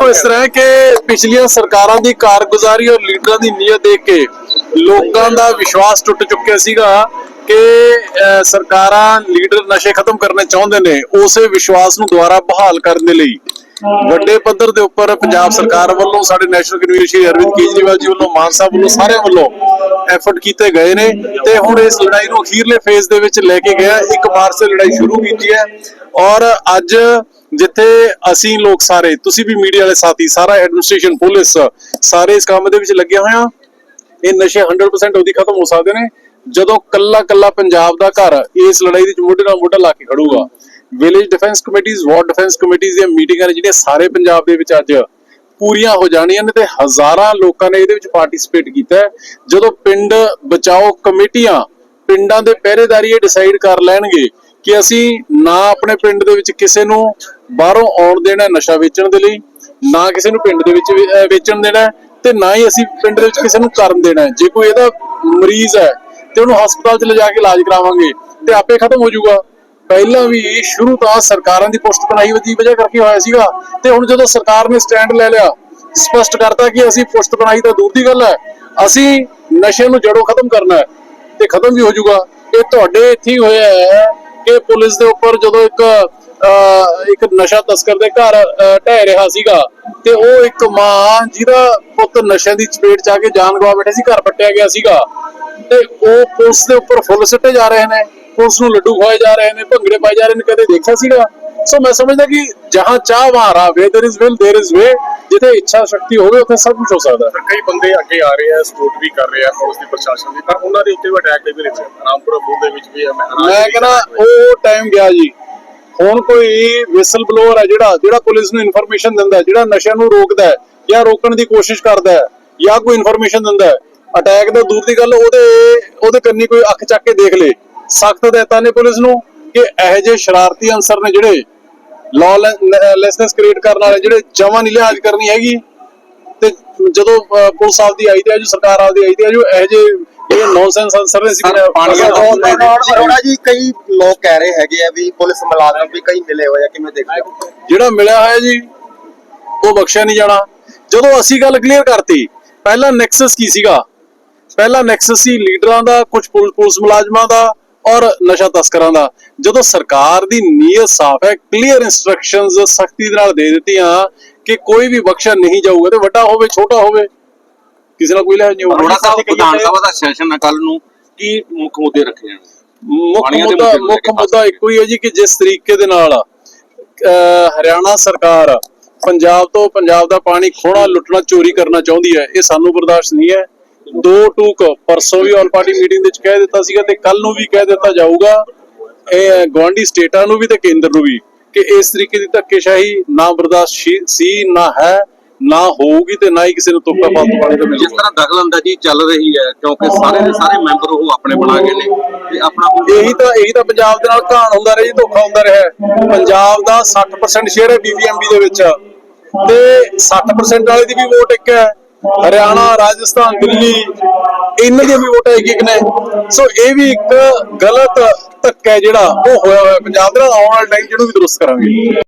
ਦੇਖੋ ਇਸ ਤਰ੍ਹਾਂ ਕਿ ਪਿਛਲੀਆਂ ਸਰਕਾਰਾਂ ਦੀ ਕਾਰਗੁਜ਼ਾਰੀ ਔਰ ਲੀਡਰਾਂ ਦੀ ਨੀਅਤ ਦੇਖ ਕੇ ਲੋਕਾਂ ਦਾ ਵਿਸ਼ਵਾਸ ਟੁੱਟ ਚੁੱਕਿਆ ਸੀਗਾ ਕਿ ਸਰਕਾਰਾਂ ਲੀਡਰ ਨਸ਼ੇ ਖਤਮ ਕਰਨੇ ਚਾਹੁੰਦੇ ਨੇ, ਉਸੇ ਵਿਸ਼ਵਾਸ ਨੂੰ ਦੁਬਾਰਾ ਬਹਾਲ ਕਰਨ ਦੇ ਲਈ। ਵੱਡੇ ਪੱਧਰ ਦੇ ਉੱਪਰ ਪੰਜਾਬ ਸਰਕਾਰ ਵੱਲੋਂ, ਸਾਡੇ ਨੈਸ਼ਨਲ ਕਨਵੀਨਰ ਸ਼੍ਰੀ ਅਰਵਿੰਦ ਕੇਜਰੀਵਾਲ ਜੀ ਵੱਲੋਂ, ਮਾਨ ਸਾਹਿਬ ਵੱਲੋਂ ਸਾਰਿਆਂ ਵੱਲੋਂ ਐਫਰਟ ਕੀਤੇ ਗਏ ਨੇ ਤੇ ਹੁਣ ਇਸ ਲੜਾਈ ਨੂੰ ਅਖੀਰਲੇ ਫੇਜ਼ ਦੇ ਵਿੱਚ ਲੈ ਕੇ ਗਿਆ। ਇੱਕ ਮਾਰਚ ਤੋਂ ਲੜਾਈ ਸ਼ੁਰੂ ਕੀਤੀ ਹੈ ਔਰ ਅੱਜ ਜਿੱਥੇ ਅਸੀਂ ਲੋਕ ਸਾਰੇ, ਤੁਸੀਂ ਵੀ ਮੀਡੀਆ ਵਾਲੇ ਸਾਥੀ, ਸਾਰਾ ਐਡਮਿਨਿਸਟ੍ਰੇਸ਼ਨ ਪੁਲਿਸ ਸਾਰੇ ਇਸ ਕੰਮ ਦੇ ਵਿੱਚ ਲੱਗੇ ਹੋਏ ਆ ਇਹ ਨਸ਼ੇ 100% ਉਹਦੀ ਖਤਮ ਹੋ ਸਕਦੇ ਨੇ। ਜਦੋਂ ਕੱਲਾ ਕੱਲਾ ਪੰਜਾਬ ਦਾ ਘਰ ਇਸ ਲੜਾਈ ਦੇ ਵਿੱਚ ਮੋਢੇ ਨਾਲ ਮੋਢਾ ਲਾ ਕੇ ਖੜੂਗਾ ਵਿਲੇਜ ਡਿਫੈਂਸ ਕਮੇਟੀਆਂ ਵਾਰਡ ਡਿਫੈਂਸ ਕਮੇਟੀਆਂ ਦੀਆਂ ਮੀਟਿੰਗਾਂ ਨੇ ਜਿਹੜੀਆਂ ਸਾਰੇ ਪੰਜਾਬ ਦੇ ਵਿੱਚ ਅੱਜ ਪੂਰੀਆਂ ਹੋ ਜਾਣੀਆਂ ਨੇ ਤੇ ਹਜ਼ਾਰਾਂ ਲੋਕਾਂ ਨੇ ਇਹਦੇ ਵਿੱਚ ਪਾਰਟਿਸਿਪੇਟ ਕੀਤਾ ਜਦੋਂ ਪਿੰਡ ਬਚਾਓ ਕਮੇਟੀਆਂ ਪਿੰਡਾਂ ਦੇ ਪਹਿਰੇਦਾਰੀ ਇਹ ਡਿਸਾਈਡ ਕਰ ਲੈਣਗੇ ਕਿ ਅਸੀਂ ਨਾ ਆਪਣੇ ਪਿੰਡ ਦੇ ਵਿੱਚ ਕਿਸੇ ਨੂੰ ਬਾਹਰੋਂ ਆਉਣ ਦੇਣਾ ਨਸ਼ਾ ਵੇਚਣ ਦੇ ਲਈ, ਨਾ ਕਿਸੇ ਨੂੰ ਪਿੰਡ ਦੇ ਵਿੱਚ ਵੇਚਣ ਦੇਣਾ ਤੇ ਨਾ ਹੀ ਅਸੀਂ ਪਿੰਡ ਦੇ ਵਿੱਚ ਕਿਸੇ ਨੂੰ ਕਰਨ ਦੇਣਾ ਜੇ ਕੋਈ ਇਹਦਾ ਮਰੀਜ਼ ਹੈ ਤੇ ਉਹਨੂੰ ਹਸਪਤਾਲ 'ਚ ਲਿਜਾ ਕੇ ਇਲਾਜ ਕਰਾਵਾਂਗੇ ਤੇ ਆਪੇ ਖਤਮ ਹੋ ਜਾਊਗਾ। ਪਹਿਲਾਂ ਵੀ ਸ਼ੁਰੂ ਤਾਂ ਸਰਕਾਰਾਂ ਦੀ ਪੁਸ਼ਤ ਬਣਾਈ ਦੀ ਵਜ੍ਹਾ ਕਰਕੇ ਹੋਇਆ ਸੀਗਾ ਤੇ ਹੁਣ ਜਦੋਂ ਸਰਕਾਰ ਨੇ ਸਟੈਂਡ ਲੈ ਲਿਆ, ਸਪਸ਼ਟ ਕਰਤਾ ਕਿ ਅਸੀਂ ਪੁਸ਼ਤ ਬਣਾਈ ਤਾਂ ਦੂਰ ਦੀ ਗੱਲ ਹੈ। ਅਸੀਂ ਨਸ਼ੇ ਨੂੰ ਜੜੋਂ ਖਤਮ ਕਰਨਾ ਹੈ ਤੇ ਖਤਮ ਵੀ ਹੋ ਜਾਊਗਾ। ਇਹ ਤੁਹਾਡੇ ਇੱਥੇ ਹੋਇਆ ਹੈ। ਕਿ ਪੁਲਿਸ ਦੇ ਉੱਪਰ ਜਦੋਂ ਇੱਕ ਇੱਕ ਨਸ਼ਾ ਤਸਕਰ ਦੇ ਘਰ ਢਹਿ ਰਿਹਾ ਸੀਗਾ, ਤੇ ਉਹ ਇੱਕ ਮਾਂ ਜਿਹਦਾ ਪੁੱਤ ਨਸ਼ੇ ਦੀ ਚਪੇਟ ਚ ਆ ਕੇ ਜਾਨ ਗਵਾ ਬੈਠੇ ਸੀ, ਘਰ ਪੱਟਿਆ ਗਿਆ ਸੀਗਾ, ਤੇ ਉਹ ਪੁਲਿਸ ਦੇ ਉੱਪਰ ਫੁੱਲ ਸਿੱਟੇ ਜਾ ਰਹੇ ਨੇ, ਪੁਲਿਸ ਨੂੰ ਲੱਡੂ ਖਵਾਏ ਜਾ ਰਹੇ ਨੇ, ਭੰਗੜੇ ਪਾਏ ਜਾ ਰਹੇ ਨੇ, ਕਦੇ ਦੇਖਿਆ ਸੀਗਾ? ਸੋ ਮੈਂ ਸਮਝਦਾ ਕਿ ਜਹਾਂ ਚਾਹ ਵਹਾਂ ਰਾਹ where there is will there is way ਜਿੱਥੇ ਇੱਛਾ ਸ਼ਕਤੀ ਹੋਵੇ ਉੱਥੇ ਸਭ ਕੁਝ ਹੋ ਸਕਦਾ ਹੈ ਪਰ ਕਈ ਬੰਦੇ ਅੱਗੇ ਆ ਰਹੇ ਆ ਸਪੋਰਟ ਵੀ ਕਰ ਰਹੇ ਆ ਪੁਲਿਸ ਦੀ ਪ੍ਰਸ਼ਾਸਨ ਦੀ ਪਰ ਉਹਨਾਂ ਦੇ ਉੱਤੇ ਵੀ ਅਟੈਕ ਵੀ ਰਹੇ ਰਾਮਪੁਰਾ ਬੂਥ ਦੇ ਵਿੱਚ ਵੀ ਹੈ ਮੈਂ ਕਹਿੰਦਾ ਉਹ ਟਾਈਮ ਗਿਆ ਜੀ ਹੁਣ ਕੋਈ ਵਿਸਲ ਬਲੋਅਰ ਹੈ ਜਿਹੜਾ ਜਿਹੜਾ ਪੁਲਿਸ ਨੂੰ ਇਨਫੋਰਮੇਸ਼ਨ ਦਿੰਦਾ ਹੈ, ਜਿਹੜਾ ਨਸ਼ਿਆਂ ਨੂੰ ਰੋਕਦਾ ਹੈ ਜਾਂ ਰੋਕਣ ਦੀ ਕੋਸ਼ਿਸ਼ ਕਰਦਾ ਹੈ ਜਾਂ ਕੋਈ ਇਨਫੋਰਮੇਸ਼ਨ ਦਿੰਦਾ ਹੈ ਅਟੈਕ ਦਾ ਦੂਰ ਦੀ ਗੱਲ ਉਹਦੇ ਉਹਦੇ ਕੰਨੀ ਕੋਈ ਅੱਖ ਚੱਕ ਕੇ ਦੇਖ ਲੇ ਸਖਤ ਹਦਾਇਤਾਂ ਨੇ ਪੁਲਿਸ ਨੂੰ ਕਿ ਇਹੋ ਜਿਹੇ ਸ਼ਰਾਰਤੀ ਅਨਸਰ ਨੇ ਜਿਹੜੇ ਲਾਅਲੈਸਨੈਸ ਕ੍ਰੀਏਟ ਕਰਨ ਵਾਲੇ ਜਿਹੜੇ ਜਮਾਂ ਨਹੀਂ ਲਿਹਾਜ਼ ਕਰਨੀ ਹੈਗੀ ਤੇ ਜਦੋਂ ਪੁਲਿਸ ਆਪਦੀ ਆਈ ਤੇ ਆਜੂ ਸਰਕਾਰ ਆਪਦੀ ਆਈ ਤੇ ਆਜੂ ਇਹੋ ਜਿਹੇ ਇਹ ਨੌਨਸੈਂਸ ਅਨਸਰ ਨੇ ਸੀ ਪਾਣੀ ਅਰੋੜਾ ਜੀ ਕਈ ਲੋਕ ਕਹਿ ਰਹੇ ਹੈਗੇ ਆ ਵੀ ਪੁਲਿਸ ਮੁਲਾਜ਼ਮ ਵੀ ਕਈ ਮਿਲੇ ਹੋਏ ਆ ਕਿਵੇਂ ਦੇਖਦੇ ਹੋ? ਜਿਹੜਾ ਮਿਲਿਆ ਹੋਇਆ ਜੀ ਉਹ ਬਖਸ਼ਿਆ ਨਹੀਂ ਜਾਣਾ। ਜਦੋਂ ਅਸੀਂ ਗੱਲ ਕਲੀਅਰ ਕਰਤੀ ਪਹਿਲਾ ਨੈਕਸਸ ਕੀ ਸੀਗਾ? ਪਹਿਲਾ ਨੈਕਸਸ ਸੀ ਲੀਡਰਾਂ ਦਾ ਕੁਝ ਪੁਲਿਸ ਮੁਲਾਜ਼ਮਾਂ ਦਾ ਔਰ ਨਸ਼ਾ ਤਸਕਰਾਂ ਦਾ। ਜਦੋਂ ਸਰਕਾਰ ਦੀ ਨੀਅਤ ਸਾਫ਼ ਹੈ ਕਲੀਅਰ ਇਨਸਟਰਕਸ਼ਨਸ ਸਖਤੀ ਦੇ ਨਾਲ ਦੇ ਦਿੱਤੀਆਂ ਕਿ ਕੋਈ ਵੀ ਬਖਸ਼ਿਆ ਨਹੀਂ ਜਾਊਗਾ ਤੇ ਵੱਡਾ ਹੋਵੇ ਛੋਟਾ ਹੋਵੇ ਕਿਸੇ ਨਾਲ ਕੋਈ ਲੈ ਨਹੀਂ ਅਰੋੜਾ ਸਾਹਿਬ ਵਿਧਾਨ ਸਭਾ ਦਾ ਸੈਸ਼ਨ ਹੈ ਕੱਲ ਨੂੰ ਕੀ ਮੁੱਖ ਮੁੱਦੇ ਰੱਖੇ ਜਾਣ? ਮੁੱਖ ਮੁੱਦਾ ਮੁੱਖ ਮੁੱਦਾ ਇੱਕੋ ਹੀ ਹੈ ਜੀ ਕਿ ਜਿਸ ਤਰੀਕੇ ਦੇ ਨਾਲ ਹਰਿਆਣਾ ਸਰਕਾਰ ਪੰਜਾਬ ਤੋਂ ਪੰਜਾਬ ਦਾ ਪਾਣੀ ਖੋਣਾ ਲੁੱਟਣਾ ਚੋਰੀ ਕਰਨਾ ਚਾਹੁੰਦੀ ਹੈ ਇਹ ਸਾਨੂੰ ਬਰਦਾਸ਼ਤ ਨਹੀਂ ਹੈ। ਦੋ ਟੂਕ ਪਰਸੋਂ ਵੀ ਆਲ ਪਾਰਟੀ ਮੀਟਿੰਗ ਵਿੱਚ ਕਹਿ ਦਿੱਤਾ ਸੀਗਾ ਤੇ ਕੱਲ ਨੂੰ ਵੀ ਕਹਿ ਦਿੱਤਾ ਜਾਊਗਾ। ਇਹ ਗਵਾਂਡੀ ਸਟੇਟਾਂ ਨੂੰ ਵੀ ਤੇ ਕੇਂਦਰ ਨੂੰ ਵੀ ਕਿ ਇਸ ਤਰੀਕੇ ਦੀ ਧੱਕੇਸ਼ਾਹੀ ਨਾ ਬਰਦਾਸ਼ਤ ਸ਼ੀ- ਨਾ ਹੈ ਨਾ ਹੋਊਗੀ ਤੇ ਨਾ ਹੀ ਕਿਸੇ ਨੂੰ ਤੁੱਕਾ ਫਾਲਤੂ ਪਾਣੀ ਦਾ ਜਿਸ ਤਰ੍ਹਾਂ ਦਖਲਅੰਦਾਜ਼ੀ ਚੱਲ ਰਹੀ ਹੈ ਕਿਉਂਕਿ ਸਾਰੇ ਦੇ ਸਾਰੇ ਮੈਂਬਰ ਉਹ ਆਪਣੇ ਬਣਾ ਗਏ ਨੇ ਤੇ ਆਪਣਾ ਇਹੀ ਤਾਂ ਇਹੀ ਤਾਂ ਪੰਜਾਬ ਦੇ ਨਾਲ ਘਾਣ ਹੁੰਦਾ ਰਿਹਾ ਜੀ ਧੋਖਾ ਹੁੰਦਾ ਰਿਹਾ। ਪੰਜਾਬ ਦਾ 60% ਸ਼ੇਅਰ ਹੈ ਬੀਬੀਐਮਬੀ ਦੇ ਵਿੱਚ। ਤੇ 60% ਵਾਲੇ ਦੀ ਵੀ ਵੋਟ ਇੱਕ ਹੈ। ਹਰਿਆਣਾ, ਰਾਜਸਥਾਨ, ਦਿੱਲੀ ਇਹਨਾਂ ਦੀਆਂ ਵੀ ਵੋਟ ਇੱਕ ਇੱਕ ਨੇ ਸੋ ਇਹ ਵੀ ਇੱਕ ਗਲਤ ਧੱਕਾ ਹੈ ਜਿਹੜਾ ਉਹ ਹੋਇਆ ਹੋਇਆ। ਪੰਜਾਬ ਦੇ ਨਾਲ ਆਉਣ ਵਾਲੇ ਟਾਈਮ ਜਿਹਨੂੰ ਵੀ ਦਰੁਸਤ ਕਰਾਂਗੇ।